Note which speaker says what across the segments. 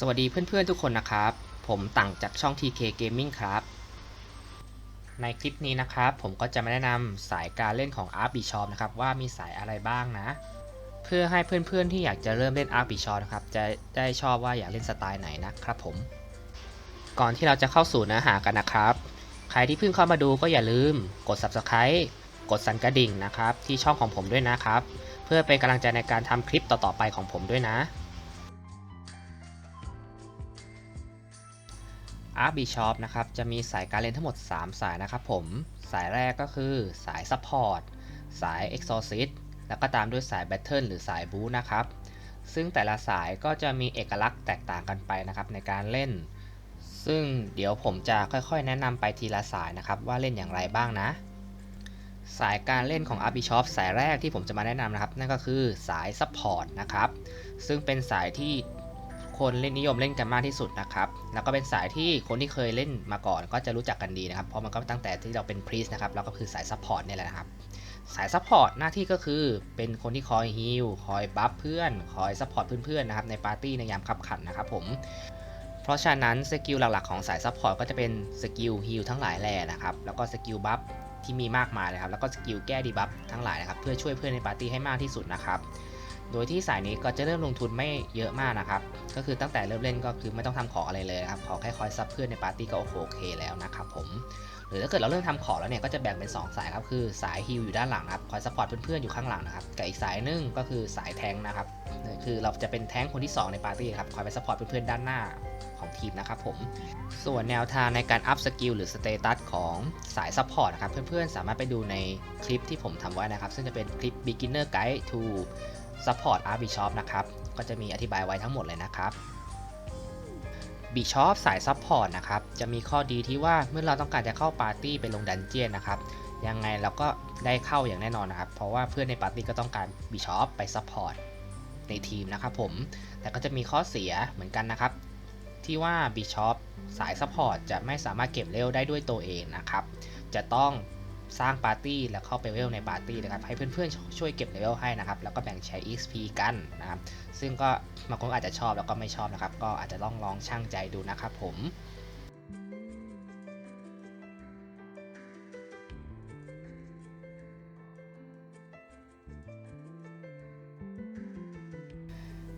Speaker 1: สวัสดีเพื่อนๆทุกคนนะครับ ผมต่างจากช่อง TK Gaming ครับ ในคลิปนี้นะครับ ผมก็จะมาแนะนำสายการเล่นของ a r Bishop นะครับว่ามีสายอะไรบ้างนะ เพื่อให้เพื่อนๆที่อยากจะเริ่มเล่น a r Bishop นะครับจะได้ชอบว่าอยากเล่นสไตล์ไหนนะครับผม ก่อนที่เราจะเข้าสู่เนื้อหากันนะครับ ใครที่เพิ่งเข้ามาดูก็อย่าลืมกด Subscribe กดสั่นกระดิ่งนะครับที่ช่องของผมด้วยนะครับ เพื่อเป็นกำลังใจในการทำคลิปต่อๆไปของผมด้วยนะ Art Bishop นะครับจะมีสายการเล่นทั้งหมด 3 สายนะครับผม สายแรกก็คือสาย Support สาย Exorcist แล้วก็ตามด้วยสาย Battle หรือสาย Boo นะครับ ซึ่งแต่ละสายก็จะมีเอกลักษณ์แตกต่างกันไปนะครับในการเล่น ซึ่งเดี๋ยวผมจะค่อยๆ แนะนำไปทีละสายนะครับว่าเล่นอย่างไรบ้างนะ สายการเล่นของ Art Bishop สายแรกที่ผมจะมาแนะนำนะครับ นั่นก็คือสาย Support นะครับ ซึ่งเป็นสายที่ คนเล่นนิยมเล่นกันมากที่สุดนะครับ แล้วก็เป็นสายที่คนที่เคยเล่นมาก่อนก็จะรู้จักกันดีนะครับ เพราะมันก็ตั้งแต่ที่เราเป็นพรีสนะครับ เราก็คือสายซัพพอร์ตเนี่ยแหละครับ สายซัพพอร์ตหน้าที่ก็คือเป็นคนที่คอยฮีลคอยบัฟเพื่อน คอยซัพพอร์ตเพื่อนๆนะครับในปาร์ตี้ในยามขับขันนะครับผม เพราะฉะนั้นสกิลหลักๆของสายซัพพอร์ตก็จะเป็นสกิลฮีลทั้งหลายแหล่นะครับ แล้วก็สกิลบัฟที่มีมากมายเลยครับ แล้วก็สกิลแก้ดีบัฟทั้งหลายนะครับ เพื่อช่วยเพื่อนในปาร์ตี้ให้มากที่สุดนะครับ โดยที่สายนี้ก็จะเริ่มลงทุนไม่เยอะมากนะครับ ก็คือตั้งแต่เริ่มเล่นก็คือไม่ต้องทำของอะไรเลยครับ ขอแค่คอยซับเพื่อนในปาร์ตี้ก็โอเคแล้วนะครับผม หรือถ้าเกิดเราเริ่มทำของแล้วเนี่ยก็จะแบ่งเป็น 2 สายครับ คือสายฮิลอยู่ด้านหลังนะครับ คอยซัพพอร์ตเพื่อนๆอยู่ข้างหลังนะครับ กับอีกสายหนึงก็คือสายแทงนะครับ คือเราจะเป็นแทงคนที่ 2 ในปาร์ตี้ครับ คอยไปซัพพอร์ตเพื่อนๆด้านหน้าของทีมนะครับผม ส่วนแนวทางในการอัพสกิลหรือสเตตัสของสายซัพพอร์ตนะครับ เพื่อนๆสามารถไปดูในคลิปที่ผมทำไว้นะครับ ซึ่งจะเป็นคลิป beginner guide to support Art Bishop นะครับ ก็จะมีอธิบายไว้ทั้งหมดเลยนะครับ Bishop สาย Support นะครับ จะมีข้อดีที่ว่าเมื่อเราต้องการจะเข้าปาร์ตี้ไปลงดันเจียนนะครับ ยังไงเราก็ได้เข้าอย่างแน่นอนนะครับ เพราะว่าเพื่อนในปาร์ตี้ก็ต้องการ Bishop ไป Support ในทีมนะครับผม แต่ก็จะมีข้อเสียเหมือนกันนะครับ ที่ว่า Bishop สาย Support จะไม่สามารถเก็บเลเวได้ด้วยตัวเองนะครับ จะต้อง สร้างปาร์ตี้แล้วเข้าไปเลเวลในปาร์ตี้นะครับให้เพื่อนๆช่วยเก็บเลเวลให้นะครับแล้วก็แบ่งใช้ XP กันนะครับซึ่งก็บางคนอาจจะชอบแล้วก็ไม่ชอบนะครับก็อาจจะต้องลองช่างใจดูนะครับผม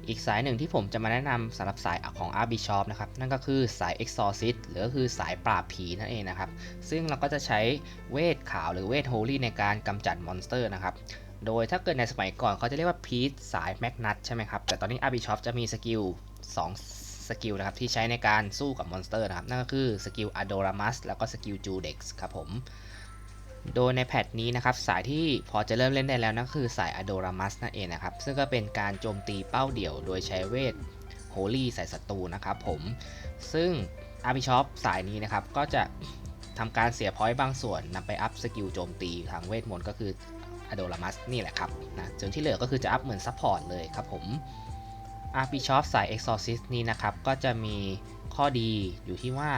Speaker 1: อีกสายหนึ่งที่ผมจะมาแนะนำสำหรับสายของ a r Bishop นะครับ นั่นก็คือสาย Exorcist หรือก็คือสายปราบผีนั่นเองนะครับ ซึ่งเราก็จะใช้เวทขาวหรือเวทโฮลี่ในการกำจัดมอนสเตอร์นะครับ โดยถ้าเกิดในสมัยก่อนเขาจะเรียกว่าพีทสายแมกนัตใช่ไหมครับ แต่ตอนนี้ a r Bishop จะมีสกิล2สกิลนะครับที่ใช้ในการสู้กับมอนสเตอร์นะครับ นั่นก็คือสกิล Adoramus แล้วก็สกิล Judex ครับผม โดยในแพทนี้นะครับสายที่พอจะเริ่มเล่นได้แล้วนั่นคือสาย Adoramus นั่นเองนะครับ ซึ่งก็เป็นการโจมตีเป้าเดี่ยว โดยใช้เวท Holy ใส่ศัตรูนะครับผม ซึ่ง a r b i s h o p สายนี้นะครับก็จะทำการเสียพอยต์บางส่วนนำไปอัพสกิลโจมตีทางเวทมนต์ก็คือ Adoramus นี่แหละครับนะส่วนที่เหลือก็คือจะอัพเหมือนซัพพอร์ตเลยครับผม a r b i s h o p สาย Exorcist นี้นะครับก็จะมีข้อดีอยู่ที่ว่า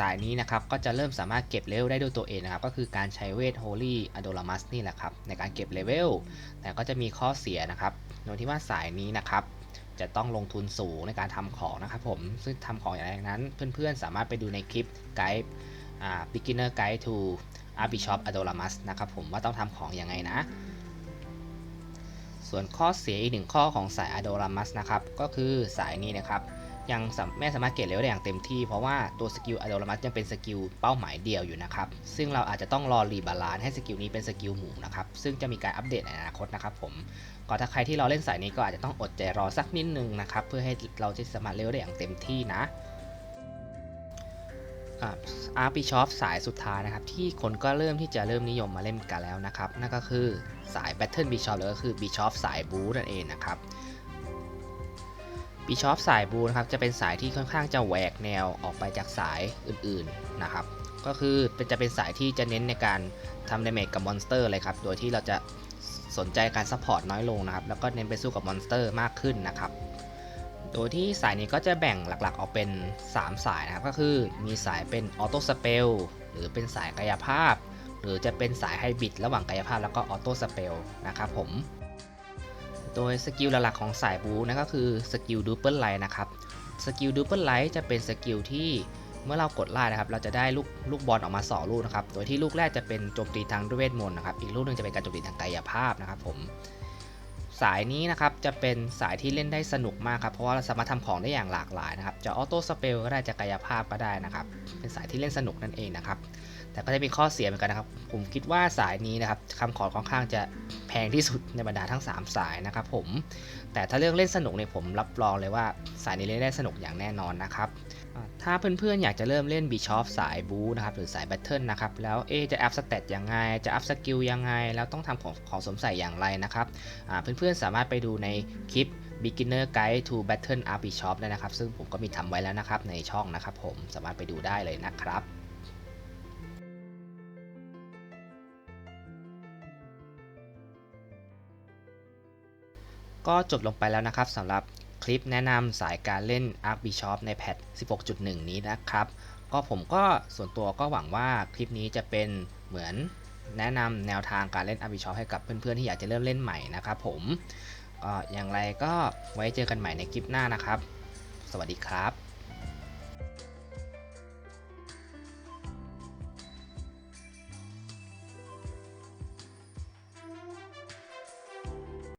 Speaker 1: สายนี้นะครับก็จะเริ่มสามารถเก็บเลเวลได้ด้วยตัวเองนะครับก็คือการใช้เวท Holy Adoramus นี่แหละครับในการเก็บเลเวลแต่ก็จะมีข้อเสียนะครับโดยที่ว่าสายนี้นะครับจะต้องลงทุนสูงในการทำของนะครับผมซึ่งทำของอย่างไรนั้นเพื่อนๆ สามารถไปดูในคลิปไกด์อ่า beginner guide to Archbishop Adoramus นะครับผมว่าต้องทำของอยังไงนะ ส่วนข้อเสียอีกหนึ่งข้อของสาย Adoramus นะครับก็คือสายนี้นะครับ ยังมไม่สามารถเก็บเลเวลได้อย่างเต็มที่ เพราะว่าตัวสกิล Adoramus ยังเป็นสกิลเป้าหมายเดียวอยู่นะครับ ซึ่งเราอาจจะต้องรอรีบาลานซ์ให้สกิลนี้เป็นสกิลหมู่นะครับ ซึ่งจะมีการอัปเดตในอนาคตนะครับผมก็ถ้าใครที่เราเล่นสายนี้ก็อาจจะต้องอดใจรอสักนิดนึงนะครับ เพื่อให้เราจะสามารถเลเวลได้อย่างเต็มที่นะอาร์ปีชอปสายสุดท้ายนะครับ ที่คนก็เริ่มที่จะเริ่มนิยมมาเล่นกันแล้วนะครับ นั่นก็คือสาย Battle b i s h o p หรือก็คือ b i s h o p สายบูนั่นเองนะครับ b i s h o p สายบูนะครับจะเป็นสายที่ค่อนข้างจะแหวกแนวออกไปจากสายอื่นๆนะครับ ก็คือเป็นจะเป็นสายที่จะเน้นในการทำดาเมจกับมอนสเตอร์เลยครับ โดยที่เราจะสนใจการซัพพอร์ตน้อยลงนะครับ แล้วก็เน้นไปสู้กับมอนสเตอร์มากขึ้นนะครับ โดยที่สายนี้ก็จะแบ่งหลักๆออกเป็น 3 สายนะครับ ก็คือมีสายเป็นออโต้สเปลหรือเป็นสายกายภาพ หรือจะเป็นสายไฮบริดระหว่างกายภาพแล้วก็ออโต้สเปลนะครับผม โดยสกิลหลักๆของสายบูนั่นก็คือสกิลดูเปิลไลท์นะครับ สกิลดูเปิลไลท์จะเป็นสกิลที่เมื่อเรากดไล่นะครับ เราจะได้ลูกลูกบอลออกมาสองลูกนะครับ โดยที่ลูกแรกจะเป็นโจมตีทางด้วยเวทมนต์นะครับ อีกลูกหนึงจะเป็นการโจมตีทางกายภาพนะครับผม สายนี้นะครับจะเป็นสายที่เล่นได้สนุกมากครับเพราะว่าเราสามารถทำของได้อย่างหลากหลายนะครับจะออโต้สเปลก็ได้จะกายภาพก็ได้นะครับ เป็นสายที่เล่นสนุกนั่นเองนะครับ แต่ก็จะมีข้อเสียเหมือนกันนะครับ ผมคิดว่าสายนี้นะครับคำขอค่อนข้างจะแพงที่สุดในบรรดาทั้ง 3 สายนะครับผมแต่ถ้าเรื่องเล่นสนุกเนี่ยผมรับรองเลยว่าสายนี้เล่นได้สนุกอย่างแน่นอนนะครับ ถ้าเพื่อนๆ อยากจะเริ่มเล่นบีชอฟสายบูนะครับหรือสายแบทเทิลนะครับแล้วเอจะอัพสเตตยังไง จะอัพสกิลยังไง แล้วต้องทำของของสมใส่อย่างไรนะครับเพื่อนๆ สามารถไปดูในคลิป Beginner Guide to Battle Art Bishop ได้นะครับ ซึ่งผมก็มีทำไว้แล้วนะครับในช่องนะครับผมสามารถไปดูได้เลยนะครับก็จบลงไปแล้วนะครับสำหรับ คลิปแนะนำสายการเล่น Arc Bishop ในแพท 16.1 นี้นะครับ ก็ผมก็ส่วนตัวก็หวังว่าคลิปนี้จะเป็นเหมือนแนะนำแนวทางการเล่น Arc Bishop ให้กับเพื่อนๆ ที่อยากจะเริ่มเล่นใหม่นะครับผมก็อย่างไรก็ไว้เจอกันใหม่ในคลิปหน้านะครับ สวัสดีครับ